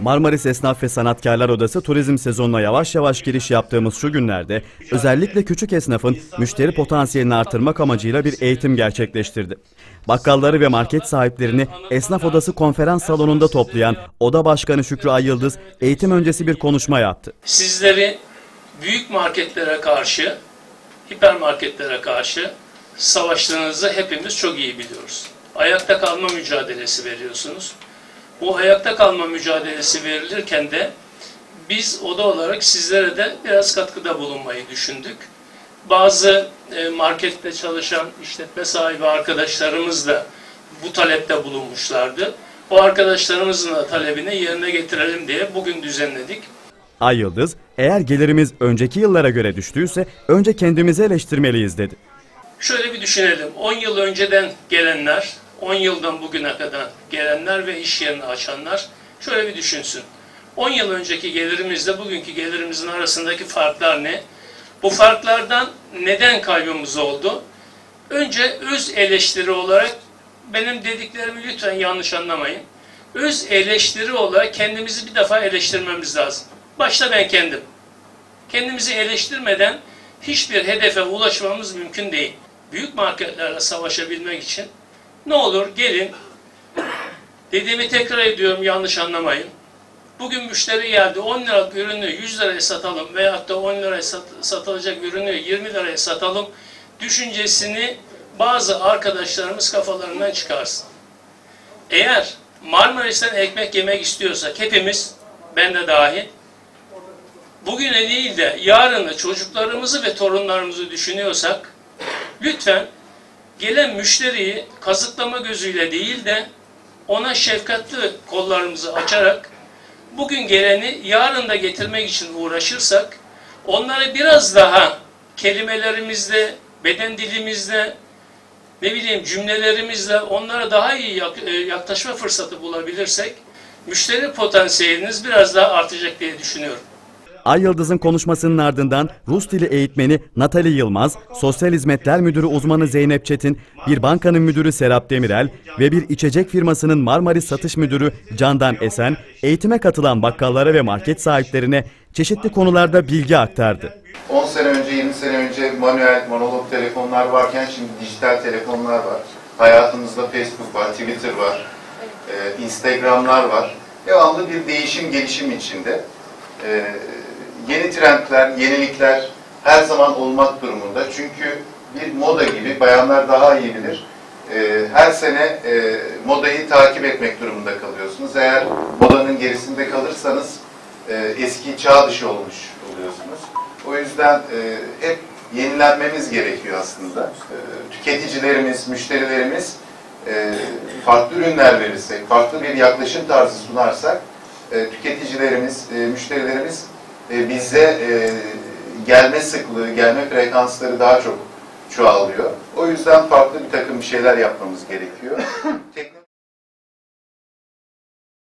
Marmaris Esnaf ve Sanatkarlar Odası turizm sezonuna yavaş yavaş giriş yaptığımız şu günlerde özellikle küçük esnafın müşteri potansiyelini artırmak amacıyla bir eğitim gerçekleştirdi. Bakkalları ve market sahiplerini Esnaf Odası konferans salonunda toplayan Oda Başkanı Şükrü Ayıldız eğitim öncesi bir konuşma yaptı. Sizleri büyük marketlere karşı, hipermarketlere karşı savaştığınızı hepimiz çok iyi biliyoruz. Ayakta kalma mücadelesi veriyorsunuz. Bu ayakta kalma mücadelesi verilirken de biz oda olarak sizlere de biraz katkıda bulunmayı düşündük. Bazı e, markette çalışan işletme sahibi arkadaşlarımız da bu talepte bulunmuşlardı. O arkadaşlarımızın da talebini yerine getirelim diye bugün düzenledik. Ay Yıldız, eğer gelirimiz önceki yıllara göre düştüyse önce kendimizi eleştirmeliyiz dedi. Şöyle bir düşünelim. 10 yıl önceden gelenler, 10 yıldan bugüne kadar gelenler ve iş yerini açanlar şöyle bir düşünsün. 10 yıl önceki gelirimizle bugünkü gelirimizin arasındaki farklar ne? Bu farklardan neden kaybımız oldu? Önce öz eleştiri olarak benim dediklerimi lütfen yanlış anlamayın. Öz eleştiri olarak kendimizi bir defa eleştirmemiz lazım. Başta ben kendim. Kendimizi eleştirmeden hiçbir hedefe ulaşmamız mümkün değil. Büyük marketlerle savaşabilmek için ne olur gelin dediğimi tekrar ediyorum yanlış anlamayın. Bugün müşteri geldi 10 liralık ürünü 100 liraya satalım veyahut da 10 liraya sat, satılacak ürünü 20 liraya satalım düşüncesini bazı arkadaşlarımız kafalarından çıkarsın. Eğer Marmaris'ten ekmek yemek istiyorsak hepimiz ben de dahil bugüne değil de yarını çocuklarımızı ve torunlarımızı düşünüyorsak lütfen gelen müşteriyi kazıklama gözüyle değil de ona şefkatli kollarımızı açarak bugün geleni yarın da getirmek için uğraşırsak onları biraz daha kelimelerimizle, beden dilimizle, ne bileyim cümlelerimizle onlara daha iyi e, yaklaşma fırsatı bulabilirsek müşteri potansiyeliniz biraz daha artacak diye düşünüyorum. Ay Yıldız'ın konuşmasının ardından Rus dili eğitmeni Natali Yılmaz, Sosyal Hizmetler Müdürü uzmanı Zeynep Çetin, bir bankanın müdürü Serap Demirel ve bir içecek firmasının Marmaris Satış Müdürü Candan Esen, eğitime katılan bakkallara ve market sahiplerine çeşitli konularda bilgi aktardı. 10 sene önce, 20 sene önce manuel, monolog telefonlar varken şimdi dijital telefonlar var. Hayatımızda Facebook var, Twitter var, e, Instagramlar var. Devamlı bir değişim, gelişim içinde. E, yeni trendler, yenilikler her zaman olmak durumunda. Çünkü bir moda gibi, bayanlar daha iyi bilir. E, her sene e, modayı takip etmek durumunda kalıyorsunuz. Eğer modanın gerisinde kalırsanız e, eski çağ dışı olmuş oluyorsunuz. O yüzden e, hep yenilenmemiz gerekiyor aslında. E, tüketicilerimiz, müşterilerimiz e, farklı ürünler verirsek, farklı bir yaklaşım tarzı sunarsak e, tüketicilerimiz, e, müşterilerimiz e, bize e, gelme sıklığı, gelme frekansları daha çok çoğalıyor. O yüzden farklı bir takım bir şeyler yapmamız gerekiyor.